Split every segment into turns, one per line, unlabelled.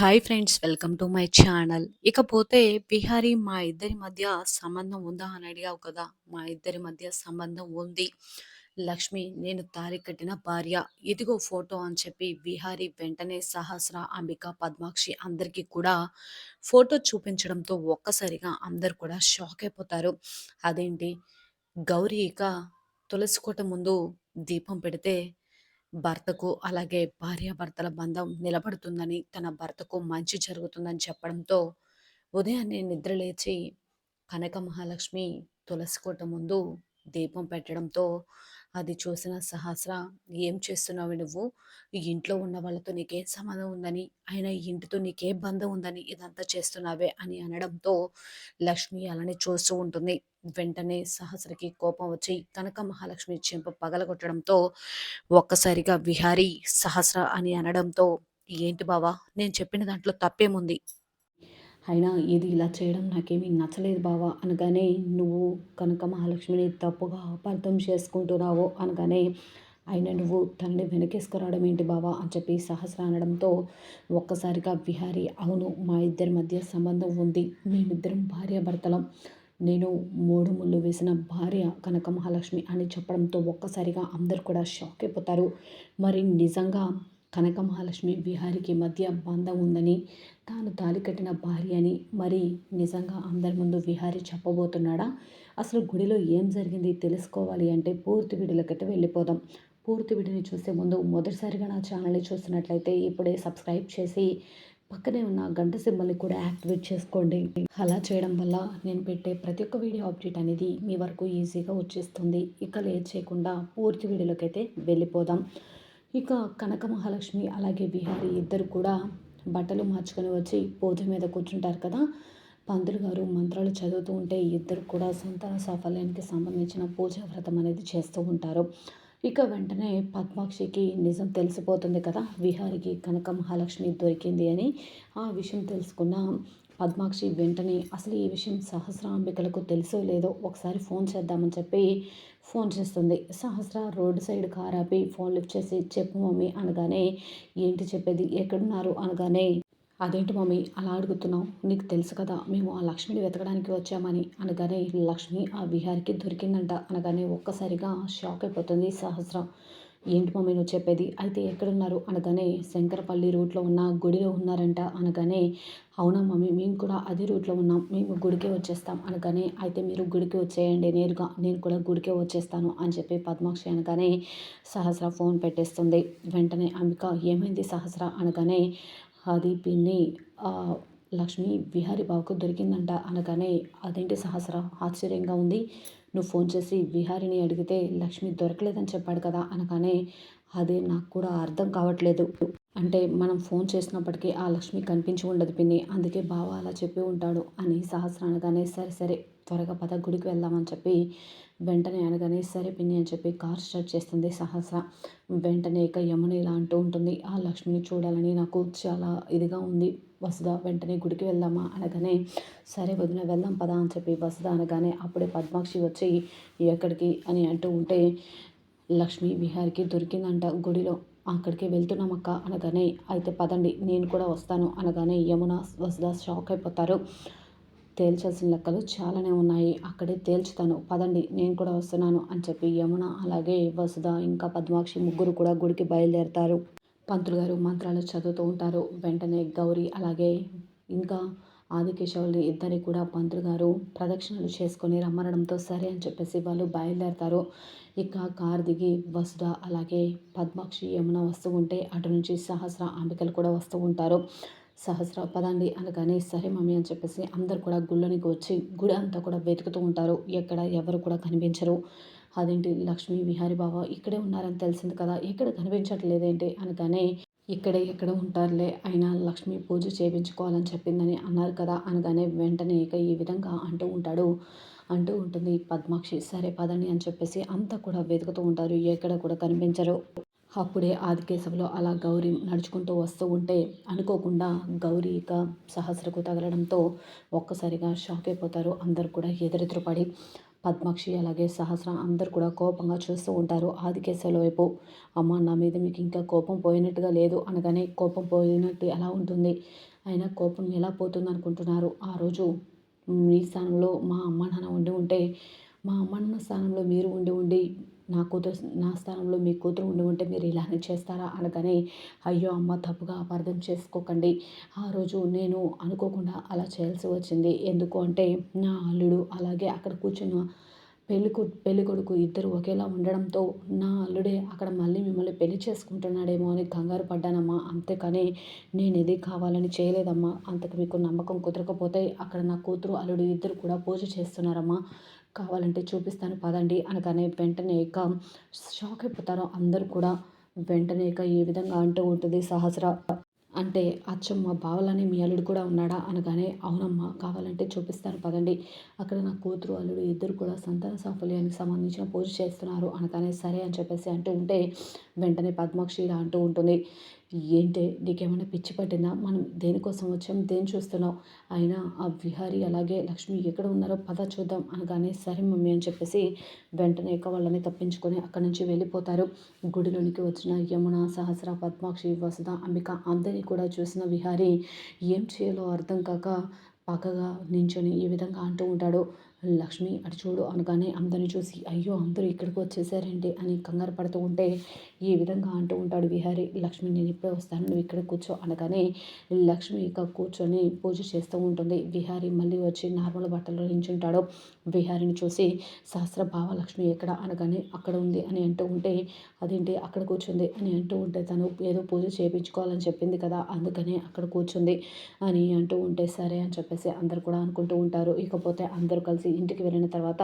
Hi friends welcome to my channel. ఇకపోతే బిహారీ మా ఇద్దరి మధ్య సంబంధం ఉందా అని అడిగావు కదా? మా ఇద్దరి మధ్య సంబంధం ఉంది. లక్ష్మి నేను తారి కట్టిన భార్య. ఇదిగో ఫోటో అని చెప్పి బిహారీ వెంటనే సహస్ర అంబిక పద్మాక్షి అందరికీ కూడా ఫోటో చూపించడంతో ఒక్కసారిగా అందరు కూడా షాక్ అయిపోతారు. అదేంటి? గౌరీ ఇక తులసి కోట ముందు దీపం పెడితే భర్తకు అలాగే భార్యాభర్తల బంధం నిలబడుతుందని తన భర్తకు మంచి జరుగుతుందని చెప్పడంతో ఉదయాన్నే నిద్రలేచి కనక మహాలక్ష్మి తులసి కోట ముందు దీపం పెట్టడంతో అది చూసిన సహస్ర ఏం చేస్తున్నావు నువ్వు? ఈ ఇంట్లో ఉన్న వాళ్ళతో నీకేం సంబంధం ఉందని ఆయన ఈ ఇంటితో నీకే బంధం ఉందని ఇదంతా చేస్తున్నావే అని అనడంతో లక్ష్మి అలానే చూస్తూ ఉంటుంది. వెంటనే సహస్రకి కోపం వచ్చి కనక మహాలక్ష్మి చెంప పగలగొట్టడంతో ఒక్కసారిగా విహారీ సహస్ర అని అనడంతో ఏంటి బావా నేను చెప్పిన దాంట్లో తప్పేముంది? అయినా ఇది ఇలా చేయడం నాకేమీ నచ్చలేదు బావా అనగానే నువ్వు కనుక మహాలక్ష్మిని తప్పుగా అపార్థం చేసుకుంటున్నావు అనగానే అయినా నువ్వు తనని వెనకేసుకురావడం ఏంటి బావా? అని చెప్పి సహస్ర అనడంతో ఒక్కసారిగా విహారీ అవును మా ఇద్దరి మధ్య సంబంధం ఉంది. మేమిద్దరం భార్యాభర్తలం. నేను మూడు ముళ్ళు వేసిన భార్య కనక మహాలక్ష్మి అని చెప్పడంతో ఒక్కసారిగా అందరు కూడా షాక్ అయిపోతారు. మరి నిజంగా కనకమహాలక్ష్మి విహారికి మధ్య బంధం ఉందని తాను తాలి కట్టిన భార్య అని మరి నిజంగా అందరి ముందు విహారి చెప్పబోతున్నాడా? అసలు గుడిలో ఏం జరిగింది తెలుసుకోవాలి అంటే పూర్తి వీడియోలకైతే వెళ్ళిపోదాం. పూర్తి వీడియోని చూసే ముందు మొదటిసారిగా నా ఛానల్ని చూస్తున్నట్లయితే ఇప్పుడే సబ్స్క్రైబ్ చేసి పక్కనే ఉన్న గంట సింబల్ని కూడా యాక్టివేట్ చేసుకోండి. అలా చేయడం వల్ల నేను పెట్టే ప్రతి ఒక్క వీడియో అప్డేట్ అనేది మీ వరకు ఈజీగా వచ్చేస్తుంది. ఇక లేట్ చేయకుండా పూర్తి వీడియోలోకి అయితే వెళ్ళిపోదాం. ఇక కనక మహాలక్ష్మి అలాగే బిహారీ ఇద్దరు కూడా బట్టలు మార్చుకొని వచ్చి పూజ మీద కూర్చుంటారు కదా. పంతులు గారు మంత్రాలు చదువుతూ ఉంటే ఇద్దరు కూడా సంతాన సాఫల్యానికి సంబంధించిన పూజా వ్రతం అనేది చేస్తూ ఉంటారు. ఇక వెంటనే పద్మాక్షికి నిజం తెలిసిపోతుంది కదా. విహారికి కనక మహాలక్ష్మి దొరికింది అని ఆ విషయం తెలుసుకున్న పద్మాక్షి వెంటనే అసలు ఈ విషయం సహస్రాంబికలకు తెలుసో లేదో ఒకసారి ఫోన్ చేద్దామని చెప్పి ఫోన్ చేస్తుంది. సహస్ర రోడ్డు సైడ్ కార్ ఆపి ఫోన్ లిఫ్ట్ చేసి చెప్పు మమ్మీ అనగానే ఏంటి చెప్పేది? ఎక్కడున్నారు? అనగానే అదేంటి మమ్మీ అలా అడుగుతున్నావు? నీకు తెలుసు కదా మేము ఆ లక్ష్మిని వెతకడానికి వచ్చామని అనగానే లక్ష్మి ఆ విహారికి దొరికిందంట అనగానే ఒక్కసారిగా షాక్ అయిపోతుంది సహస్రం. ఏంటి మమ్మీ నువ్వు చెప్పేది? అయితే ఎక్కడున్నారు? అనగానే శంకరపల్లి రూట్లో ఉన్న గుడిలో ఉన్నారంట. అనగానే అవునా మమ్మీ మేము కూడా అదే రూట్లో ఉన్నాం. మేము గుడికే వచ్చేస్తాం. అనగానే అయితే మీరు గుడికి వచ్చేయండి. నేరుగా నేను కూడా గుడికే వచ్చేస్తాను అని చెప్పి పద్మాక్షి అనగానే సహస్ర ఫోన్ పెట్టేస్తుంది. వెంటనే అంబిక ఏమైంది సహస్ర? అనగానే అది పిన్ని లక్ష్మి విహారీ బాబుకు దొరికిందంట. అనగానే అదేంటి సహస్ర? ఆశ్చర్యంగా ఉంది. నువ్వు ఫోన్ చేసి విహారిని అడిగితే లక్ష్మి దొరకలేదని చెప్పాడు కదా అనగానే అదే నాకు కూడా అర్థం కావట్లేదు. అంటే మనం ఫోన్ చేసినప్పటికీ ఆ లక్ష్మి కనిపించి ఉండదు పిన్ని. అందుకే బావ అలా చెప్పి ఉంటాడు అని సహస్ర అనగానే సరే సరే త్వరగా పద గుడికి వెళ్దామని చెప్పి వెంటనే అనగానే సరే పిన్ని అని చెప్పి కార్ స్టార్ట్ చేస్తుంది సహస్ర. వెంటనే ఇక యమున ఇలా అంటూ ఉంటుంది ఆ లక్ష్మిని చూడాలని నాకు చాలా ఇదిగా ఉంది. వసుదా వెంటనే గుడికి వెళ్దామా? అనగానే సరే వదిన వెళ్దాం పదా అని చెప్పి వసుద అనగానే అప్పుడే పద్మాక్షి వచ్చి ఎక్కడికి? అని అంటూ ఉంటే లక్ష్మి విహార్కి దొరికిందంట గుడిలో. అక్కడికి వెళ్తున్నామక్క అనగానే అయితే పదండి నేను కూడా వస్తాను అనగానే యమున వసుదా షాక్ అయిపోతారు. తేల్చాల్సిన లెక్కలు చాలానే ఉన్నాయి. అక్కడే తేల్చుతాను. పదండి నేను కూడా వస్తున్నాను అని చెప్పి యమున అలాగే వసుధ ఇంకా పద్మాక్షి ముగ్గురు కూడా గుడికి బయలుదేరతారు. పంతులు గారు మంత్రాలు చదువుతూ ఉంటారు. వెంటనే గౌరీ అలాగే ఇంకా ఆదికేశవులు ఇద్దరి కూడా పంతులు గారు ప్రదక్షిణలు చేసుకొని రమ్మనడంతో సరే అని చెప్పేసి వాళ్ళు బయలుదేరతారు. ఇక కార్ దిగి వసుధ అలాగే పద్మాక్షి యమున వస్తూ ఉంటే అటు నుంచి సహస్ర అంబికలు కూడా వస్తూ ఉంటారు. సహస్ర పదండి అనగానే సరే మమ్మీ అని చెప్పేసి అందరు కూడా గుళ్ళనికి వచ్చి గుడి అంతా కూడా వెతుకుతూ ఉంటారు. ఎక్కడ ఎవరు కూడా కనిపించరు. అదేంటి లక్ష్మీ విహారి బాబా ఇక్కడే ఉన్నారని తెలిసింది కదా ఇక్కడ కనిపించట్లేదేంటి అనగానే ఇక్కడే ఎక్కడ ఉంటారులే? అయినా లక్ష్మి పూజ చేయించుకోవాలని చెప్పిందని అన్నారు కదా అనగానే వెంటనే ఇక ఈ విధంగా అంటూ ఉంటాడు. అంటూ ఉంటుంది పద్మాక్షి సరే పదండి అని చెప్పేసి అంతా కూడా వెతుకుతూ ఉంటారు. ఎక్కడ కూడా కనిపించరు. అప్పుడే ఆదికేశవులో అలా గౌరీ నడుచుకుంటూ వస్తూ ఉంటే అనుకోకుండా గౌరీ ఇక సహస్రకు తగలడంతో ఒక్కసారిగా షాక్ అయిపోతారు. అందరు కూడా ఎదురెదురు పడి పద్మాక్షి అలాగే సహస్ర అందరు కూడా కోపంగా చూస్తూ ఉంటారు ఆదికేశవుల వైపు. అమ్మ నా మీద మీకు ఇంకా కోపం పోయినట్టుగా లేదు అనగానే కోపం పోయినట్టు ఎలా ఉంటుంది? అయినా కోపం ఎలా పోతుంది అనుకుంటున్నారు? ఆ రోజు మీ స్థానంలో మా అమ్మ నాన్న ఉండి ఉంటే మా అమ్మ నాన్న స్థానంలో మీరు ఉండి ఉండి నా కూతురు నా స్థానంలో మీ కూతురు ఉండి ఉంటే మీరు ఇలానే చేస్తారా అనగానే అయ్యో అమ్మ తప్పుగా అపార్థం చేసుకోకండి. ఆ రోజు నేను అనుకోకుండా అలా చేయాల్సి వచ్చింది. ఎందుకు అంటే నా అల్లుడు అలాగే అక్కడ కూర్చున్న పెళ్ళి పెళ్ళి కొడుకు ఇద్దరు ఒకేలా ఉండడంతో నా అల్లుడే అక్కడ మళ్ళీ మిమ్మల్ని పెళ్ళి చేసుకుంటున్నాడేమో అని కంగారు పడ్డానమ్మా. అంతేకాని నేను ఇది కావాలని చేయలేదమ్మా. అంతకు మీకు నమ్మకం కుదరకపోతే అక్కడ నా కూతురు అల్లుడు ఇద్దరు కూడా పూజ చేస్తున్నారమ్మా. కావాలంటే చూపిస్తాను పదండి అనగానే వెంటనే ఇక షాక్ అయిపోతారు. అందరూ కూడా వెంటనే ఇక ఈ విధంగా అంటూ ఉంటుంది సహస్ర అంటే అచ్చమ్మ బావలని మీ అల్లుడు కూడా ఉన్నాడా? అనగానే అవునమ్మా కావాలంటే చూపిస్తాను పదండి. అక్కడ నా కూతురు అల్లుడు ఇద్దరు కూడా సంతాన సాఫల్యానికి సంబంధించిన పూజ చేస్తున్నారు. అనగానే సరే అని చెప్పేసి అంటూ ఉంటే వెంటనే పద్మాక్షి ఇలా అంటూ ఉంటుంది. ఏంటే నీకేమైనా పిచ్చి పట్టిందా? మనం దేనికోసం వచ్చాం? దేని చూస్తున్నావు? అయినా ఆ విహారి అలాగే లక్ష్మి ఎక్కడ ఉన్నారో పద చూద్దాం అనగానే సరే మమ్మీ అని చెప్పేసి వెంటనే ఇక వాళ్ళని తప్పించుకొని అక్కడి నుంచి వెళ్ళిపోతారు. గుడిలోనికి వచ్చిన యమున సహస్ర పద్మాక్షి వసుధ అంబిక అందరినీ కూడా చూసిన విహారి ఏం చేయాలో అర్థం కాక పక్కగా నించొని ఈ విధంగా అంటూ ఉంటాడు. లక్ష్మి అటు చూడు అనగానే అందరిని చూసి అయ్యో అందరూ ఇక్కడికి వచ్చేసారేంటి? అని కంగారు పడుతూ ఉంటే ఈ విధంగా అంటూ ఉంటాడు విహారీ. లక్ష్మి నేను ఇప్పుడే వస్తాను. నువ్వు ఇక్కడ కూర్చో అనగానే లక్ష్మి ఇక కూర్చొని పూజ చేస్తూ ఉంటుంది. విహారి మళ్ళీ వచ్చి నార్మల్ బట్టలు నించుంటాడు. విహారిని చూసి సహస్ర భావ లక్ష్మి ఎక్కడ? అనగానే అక్కడ ఉంది అని అంటూ ఉంటే అదేంటి? అక్కడ కూర్చుంది అని అంటూ ఉంటే తను ఏదో పూజ చేయించుకోవాలని చెప్పింది కదా అందుకనే అక్కడ కూర్చుంది అని అంటూ ఉంటే సరే అని చెప్పేసి అందరు కూడా అనుకుంటూ ఉంటారు. ఇకపోతే అందరూ కలిసి ఇంటికి వెళ్ళిన తర్వాత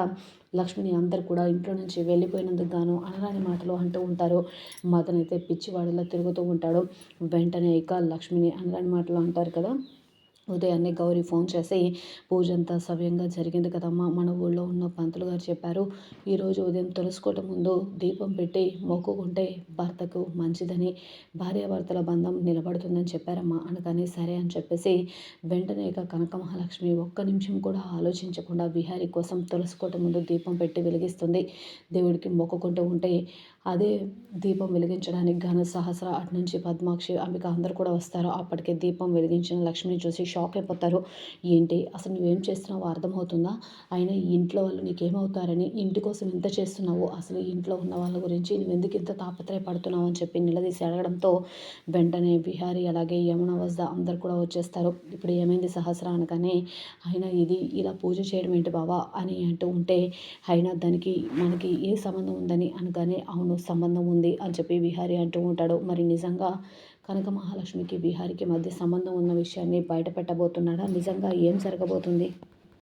లక్ష్మిని అందరు కూడా ఇంట్లో నుంచి వెళ్ళిపోయినందుకు గాను అనరాని మాటలు అంటూ ఉంటారు. మదన్ అయితే పిచ్చివాడిలా తిరుగుతూ ఉంటాడు. వెంటనే ఇక లక్ష్మిని అనరాని మాటలు అంటారు కదా. ఉదయాన్నే గౌరీ ఫోన్ చేసి పూజ అంతా సవ్యంగా జరిగింది కదమ్మా మన ఊళ్ళో ఉన్న పంతులు గారు చెప్పారు ఈరోజు ఉదయం తులసుకోవటం ముందు దీపం పెట్టి మొక్కుకుంటే భర్తకు మంచిదని భార్యాభర్తల బంధం నిలబడుతుందని చెప్పారమ్మా అనగానే సరే అని చెప్పేసి వెంటనే ఇక కనక మహాలక్ష్మి ఒక్క నిమిషం కూడా ఆలోచించకుండా విహారీ కోసం తులసుకోవటం ముందు దీపం పెట్టి వెలిగిస్తుంది. దేవుడికి మొక్కుకుంటూ ఉంటే అదే దీపం వెలిగించడానికి ఘన సహస్ర అటు నుంచి పద్మాక్షి అంబిక అందరూ కూడా వస్తారు. అప్పటికే దీపం వెలిగించిన లక్ష్మిని చూసి షాక్ అయిపోతారు ఏంటి? అసలు నువ్వేం చేస్తున్నావో అర్థమవుతుందా? అయినా ఇంట్లో వాళ్ళు నీకేమవుతారని ఇంటి కోసం ఎంత చేస్తున్నావు అసలు ఇంట్లో ఉన్న వాళ్ళ గురించి నువ్వు ఎందుకు ఇంత తాపత్రయపడుతున్నావు అని చెప్పి నిలదీసి అడగడంతో వెంటనే బిహారీ అలాగే యమున వద్ద అందరు కూడా వచ్చేస్తారు. ఇప్పుడు ఏమైంది సహస్ర అనగానే అయినా ఇది ఇలా పూజ చేయడం ఏంటి బావా? అని అంటూ ఉంటే అయినా దానికి మనకి ఏ సంబంధం ఉందని? అనగానే అవును సంబంధం ఉంది అని చెప్పి విహారీ అంటూ ఉంటాడు. మరి నిజంగా కనక మహాలక్ష్మికి విహారికి మధ్య సంబంధం ఉన్న విషయాన్ని బయటపెట్టబోతున్నాడా? నిజంగా ఏం జరగబోతుంది?